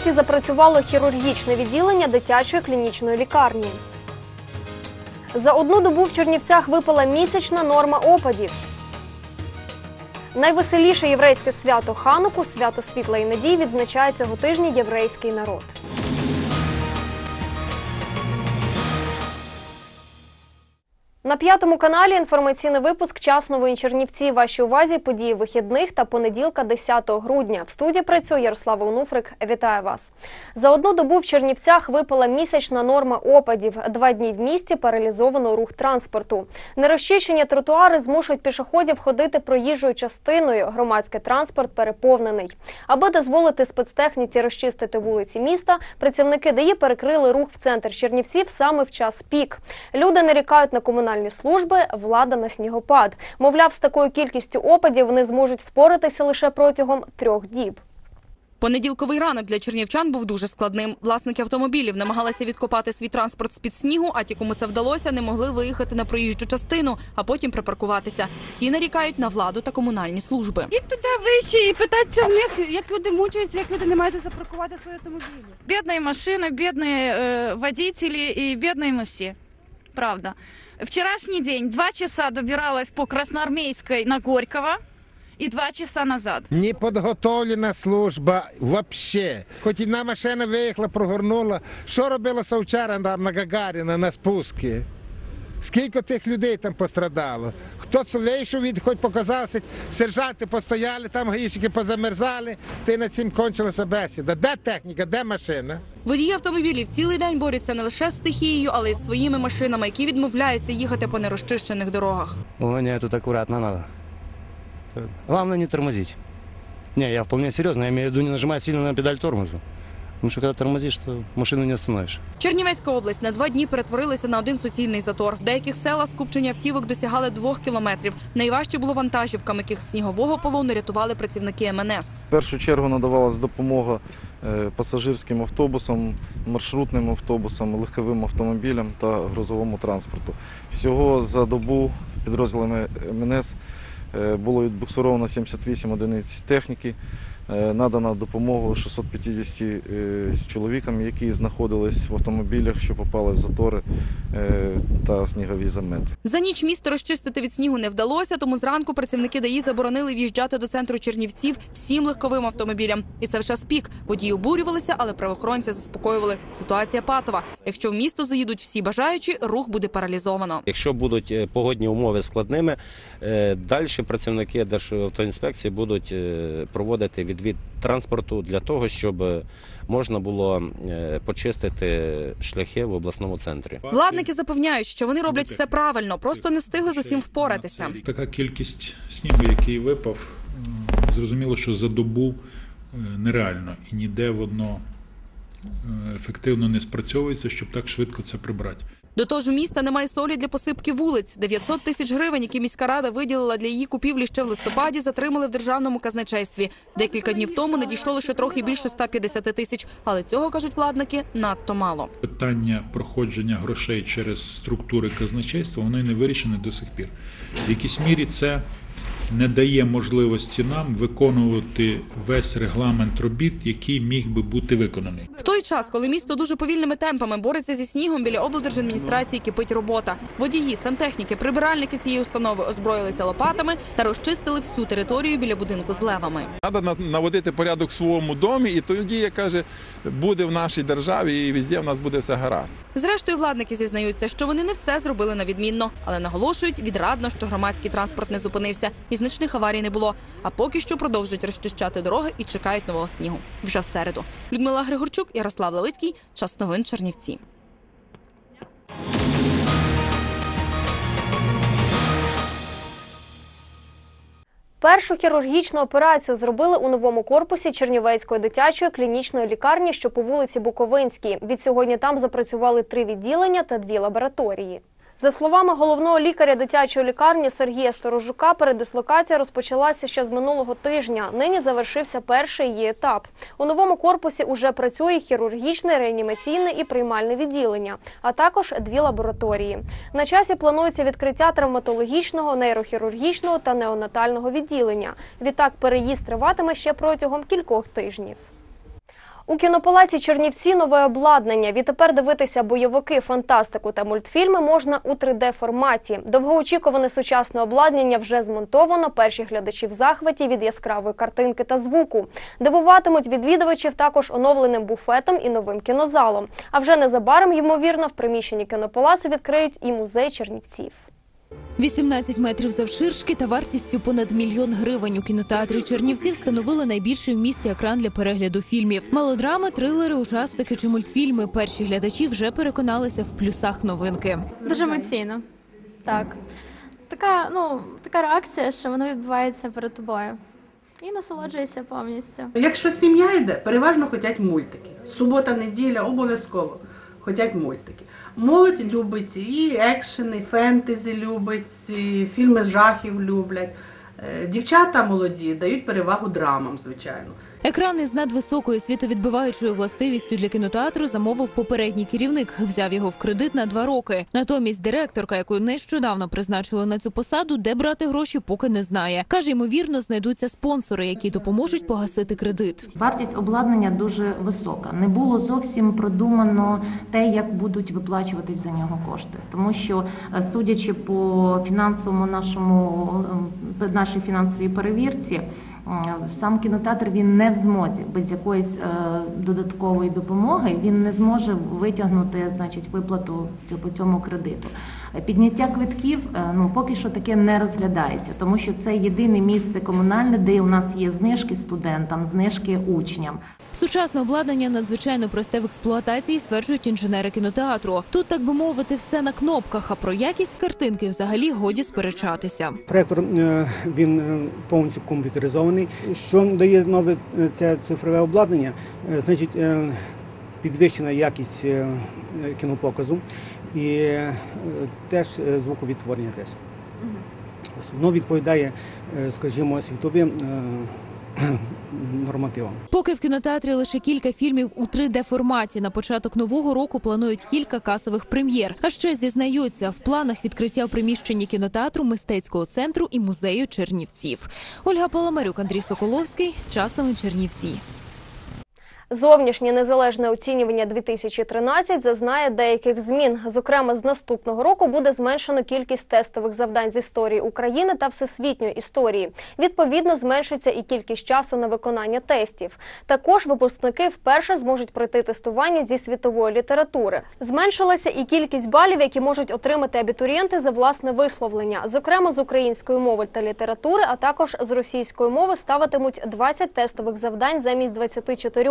Нарешті запрацювало хірургічне відділення дитячої клінічної лікарні. За одну добу в Чернівцях випала місячна норма опадів. Найвеселіше єврейське свято Хануку, свято світла і надій, відзначає цього тижня єврейський народ. На п'ятому каналі інформаційний випуск Час новин Чернівці. Вашій увазі події вихідних та понеділка 10 грудня. В студії працює Ярослава Онуфрик. Вітаю вас. За одну добу в Чернівцях випала місячна норма опадів. Два дні в місті паралізовано рух транспорту. Нерозчищені тротуари змушують пішоходів ходити проїжджою частиною. Громадський транспорт переповнений. Аби дозволити спецтехніці розчистити вулиці міста, працівники ДАІ перекрили рух в центр Чернівців саме в час пік. Люди нарікають на комунальні служби, влада на снігопад. Мовляв, з такою кількістю опадів вони зможуть впоратися лише протягом трьох діб. Понеділковий ранок для чернівчан був дуже складним. Власники автомобілів намагалися відкопати свій транспорт з-під снігу, а ті, кому це вдалося, не могли виїхати на проїжджу частину, а потім припаркуватися. Всі нарікають на владу та комунальні служби. Їх туди вище і питатися в них, як люди мучаються, як люди не мають де запаркувати свої автомобілі. Бедные машины, бедные э, водители и бедные мы все. Правда. Вчерашний день два часа добиралась по Красноармейской на Горького и два часа назад. Не підготовлена служба вообще. Хоч одна машина виїхала, прогорнула. Що робила Савчара на Гагаріна на спуски? Скільки тих людей там пострадало? Хто це вийшов від, хоч показався, сержанти постояли, там гаїшники позамерзали, ти на цим кончилася бесіда. Де техніка, де машина? Водії автомобілів цілий день борються не лише з стихією, але й з своїми машинами, які відмовляються їхати по нерозчищених дорогах. Гоня тут аккуратно надо. Главное не тормозить. Не, я вполне серьезно, я имею в виду не нажимать сильно на педаль тормоза. Потому что когда тормозишь, то машину не остановишь. Чернівецька область на два дні перетворилася на один суцільний затор. В деяких селах скупчення автівок досягали двох кілометрів. Найважче було вантажівкам, яких з снігового полону рятували працівники МНС. В першу чергу надавалась допомога е, пасажирським автобусам, маршрутним автобусам, легковим автомобілям та грузовому транспорту. Всього за добу підрозділами МНС е, було відбуксировано 78 одиниць техніки. Е, Надана допомога 650 е, чоловікам, які знаходились в автомобілях, що попали в затори е, та снігові замети. За ніч місто розчистити від снігу не вдалося, тому зранку працівники ДАІ заборонили в'їжджати до центру Чернівців всім легковим автомобілям. І це в час пік. Водії обурювалися, але правоохоронці заспокоювали. Ситуація патова. Якщо в місто заїдуть всі бажаючі, рух буде паралізовано. Якщо будуть погодні умови складними, далі працівники Державтоінспекції будуть е, відвід транспорту для того, щоб е, можна було е, почистити шляхи в обласному центрі. Владники запевняють, що вони роблять все правильно, просто не встигли з усім впоратися. Така кількість снігу, який випав, зрозуміло, що за добу е, нереально і ніде воно е, ефективно не спрацьовується, щоб так швидко це прибрати. До того ж, у міста немає солі для посипки вулиць. 900 тисяч гривень, які міська рада виділила для її купівлі ще в листопаді, затримали в державному казначействі. Декілька днів тому надійшло лише трохи більше 150 тисяч, але цього кажуть владники надто мало. Питання проходження грошей через структури казначейства воно не вирішене до сих пір. В якійсь мірі це не дає можливості нам виконувати весь регламент робіт, який міг би бути виконаний. В той час, коли місто дуже повільними темпами бореться зі снігом, біля облдержадміністрації кипить робота. Водії, сантехніки, прибиральники цієї установи озброїлися лопатами та розчистили всю територію біля будинку з левами. Треба наводити порядок в своєму домі, і тоді, як каже, буде в нашій державі і везде в нас буде все гаразд. Зрештою, владники зізнаються, що вони не все зробили на відмінно, але наголошують відрадно, що громадський транспорт не зупинився і значних аварій не було. А поки що продовжують розчищати дороги і чекають нового снігу. Вже в середу. Людмила Григорчук, Ярослав Левицький. Час новин Чернівці. Першу хірургічну операцію зробили у новому корпусі Чернівецької дитячої клінічної лікарні, що по вулиці Буковинській. Відсьогодні там запрацювали три відділення та дві лабораторії. За словами головного лікаря дитячої лікарні Сергія Сторожука, передислокація розпочалася ще з минулого тижня. Нині завершився перший її етап. У новому корпусі уже працює хірургічне, реанімаційне і приймальне відділення, а також дві лабораторії. На часі планується відкриття травматологічного, нейрохірургічного та неонатального відділення. Відтак переїзд триватиме ще протягом кількох тижнів. У кінопалаці Чернівці нове обладнання. Відтепер дивитися бойовики, фантастику та мультфільми можна у 3D-форматі. Довгоочікуване сучасне обладнання вже змонтовано. Перші глядачі в захваті від яскравої картинки та звуку. Дивуватимуть відвідувачів також оновленим буфетом і новим кінозалом. А вже незабаром, ймовірно, в приміщенні кінопалацу відкриють і музей Чернівців. 18 метрів завширшки та вартістю понад мільйон гривень у кінотеатрі Чернівців встановили найбільший в місті екран для перегляду фільмів. Мелодрами, трилери, ужастики чи мультфільми. Перші глядачі вже переконалися в плюсах новинки. Дуже емоційно. Так. Така, ну, така реакція, що воно відбувається перед тобою. І насолоджуєшся повністю. Якщо сім'я йде, переважно хотять мультики. Субота, неділя обов'язково хотять мультики. Молодь любить і екшени, і фентезі любить, і фільми жахів люблять. Е, Дівчата молоді дають перевагу драмам, звичайно. Екран із надвисокою світовідбиваючою властивістю для кінотеатру замовив попередній керівник. Взяв його в кредит на два роки. Натомість директорка, яку нещодавно призначили на цю посаду, де брати гроші, поки не знає. каже, ймовірно, знайдуться спонсори, які допоможуть погасити кредит. Вартість обладнання дуже висока. Не було зовсім продумано те, як будуть виплачуватись за нього кошти. Тому що, е, судячи по фінансовому нашому е, нашій фінансовій перевірці, сам кінотеатр він не в змозі без якоїсь е, додаткової допомоги. Він не зможе витягнути, значить, виплату цю- по цьому кредиту. Е, Підняття квитків е, ну поки що таке не розглядається, тому що це єдине місце комунальне, де у нас є знижки студентам, знижки учням. Сучасне обладнання надзвичайно просте в експлуатації, стверджують інженери кінотеатру. Тут, так би мовити, все на кнопках, а про якість картинки взагалі годі сперечатися. Проектор е, він е, повністю комп'ютеризований. Що дає нове е, це цифрове обладнання? Е, Значить, е, підвищена якість кінопоказу і теж звуковідтворення теж. Воно відповідає, скажімо, світовим нормативам. Поки в кінотеатрі лише кілька фільмів у 3D форматі. На початок нового року планують кілька касових прем'єр. А ще зізнаються в планах відкриття в приміщенні кінотеатру, мистецького центру і музею Чернівців. Ольга Паламарюк, Андрій Соколовський. Час новин Чернівці. Зовнішнє незалежне оцінювання 2013 зазнає деяких змін. Зокрема, з наступного року буде зменшено кількість тестових завдань з історії України та всесвітньої історії. Відповідно, зменшиться і кількість часу на виконання тестів. Також випускники вперше зможуть пройти тестування зі світової літератури. Зменшилася і кількість балів, які можуть отримати абітурієнти за власне висловлення. Зокрема, з української мови та літератури, а також з російської мови ставитимуть 20 тестових завдань замість 24.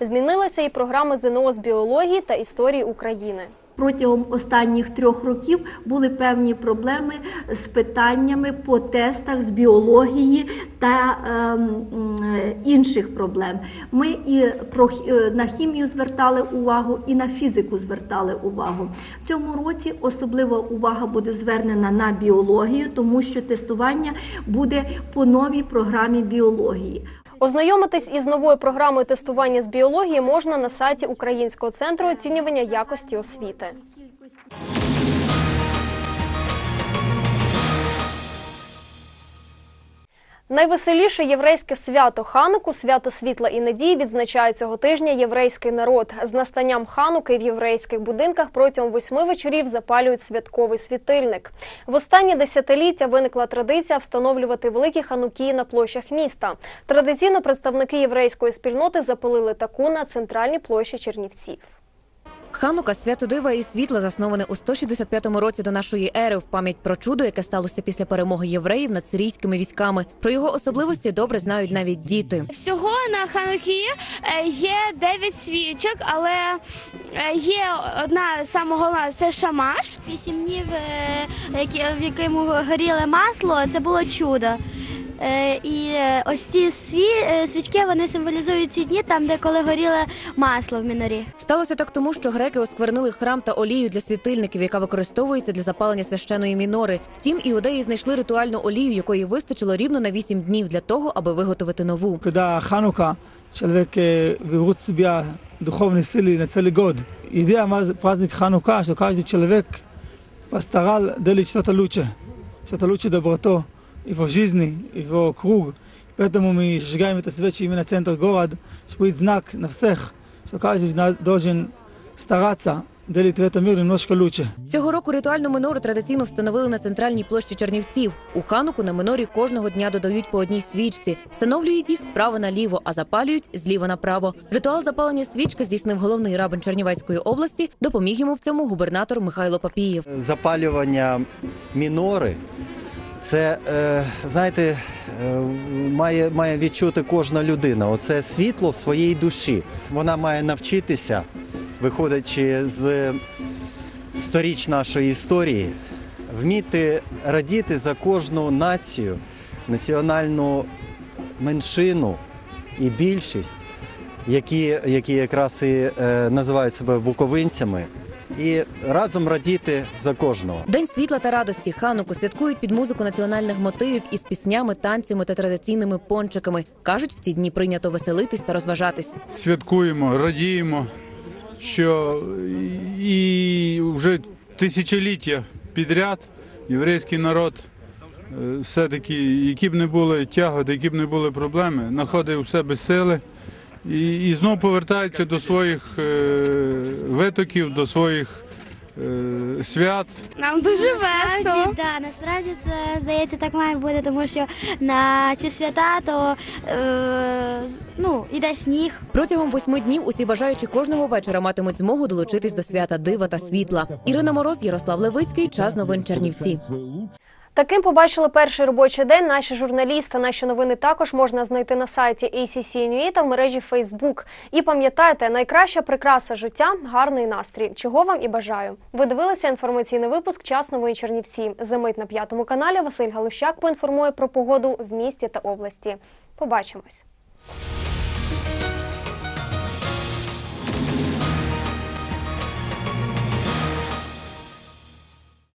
Змінилася і програма ЗНО з біології та історії України. Протягом останніх трьох років були певні проблеми з питаннями по тестах з біології та м, інших проблем. Ми і про е, на хімію звертали увагу, і на фізику звертали увагу. В цьому році особлива увага буде звернена на біологію, тому що тестування буде по новій програмі біології. Ознайомитись із новою програмою тестування з біології можна на сайті Українського центру оцінювання якості освіти. Найвеселіше єврейське свято Хануку, свято світла і надії, відзначає цього тижня єврейський народ. З настанням Хануки в єврейських будинках протягом восьми вечорів запалюють святковий світильник. В останні десятиліття виникла традиція встановлювати великі хануки на площах міста. Традиційно представники єврейської спільноти запалили таку на центральній площі Чернівців. Ханука свято дива і світла засноване у 165 році до нашої ери в пам'ять про чудо, яке сталося після перемоги євреїв над сирійськими військами. Про його особливості добре знають навіть діти. Всього на Ханукі е, є 9 свічок, але е, є одна саме головна це шамаш. Вісім днів, е, які- в якому горіло масло, це було чудо. Е, І е, ось ці сві- е, свічки вони символізують ці дні, там, де коли горіло масло в мінорі. Сталося так тому, що греки осквернили храм та олію для світильників, яка використовується для запалення священої мінори. Втім, іудеї знайшли ритуальну олію, якої вистачило рівно на 8 днів для того, аби виготовити нову. Когда Ханука человек э, берут в себя духовные силы на целый год. Идея маз- праздник Ханука, что каждый человек постарал делать что-то лучше, что-то лучше доброту, его жизни, его круг. Поэтому мы сжигаем это свечи именно в центр города, чтобы будет знак на всех, что каждый на- должен стараться делать в этом мир немножко лучше. Цього року ритуальну минору традиційно встановили на центральній площі Чернівців. У хануку на минорі кожного дня додають по одній свічці, встановлюють їх справа наліво, а запалюють зліва направо. Ритуал запалення свічки здійснив головний рабин Чернівецької області. Допоміг йому в цьому губернатор Михайло Папієв. запалювання мінори. це, е, знаєте, е, має, має відчути кожна людина. Оце світло в своїй душі. Вона має навчитися, виходячи з сторіч нашої історії, вміти радіти за кожну націю, національну меншину і більшість, які, які якраз і е, називають себе буковинцями, і разом радіти за кожного. День світла та радості хануку святкують під музику національних мотивів із піснями, танцями та традиційними пончиками. кажуть, в ці дні прийнято веселитись та розважатись. святкуємо, радіємо, що і вже тисячоліття підряд єврейський народ е, все-таки, які б не були тяготи, які б не були проблеми, знаходить у себе сили і, і знову повертається до своїх е, витоків, до своїх е, свят. Нам дуже весело. Да, насправді це здається так має бути, тому що на ці свята то е, ну, іде сніг. Протягом восьми днів усі бажаючі кожного вечора матимуть змогу долучитись до свята дива та світла. Ірина Мороз, Ярослав Левицький. Час новин Чернівці. Таким побачили перший робочий день наші журналісти. Наші новини також можна знайти на сайті ACC.NUA та в мережі Facebook. І пам'ятайте, найкраща прикраса життя гарний настрій. Чого вам і бажаю. Ви дивилися інформаційний випуск Час нової Чернівці. Замить на п'ятому каналі. Василь Галущак поінформує про погоду в місті та області. Побачимось.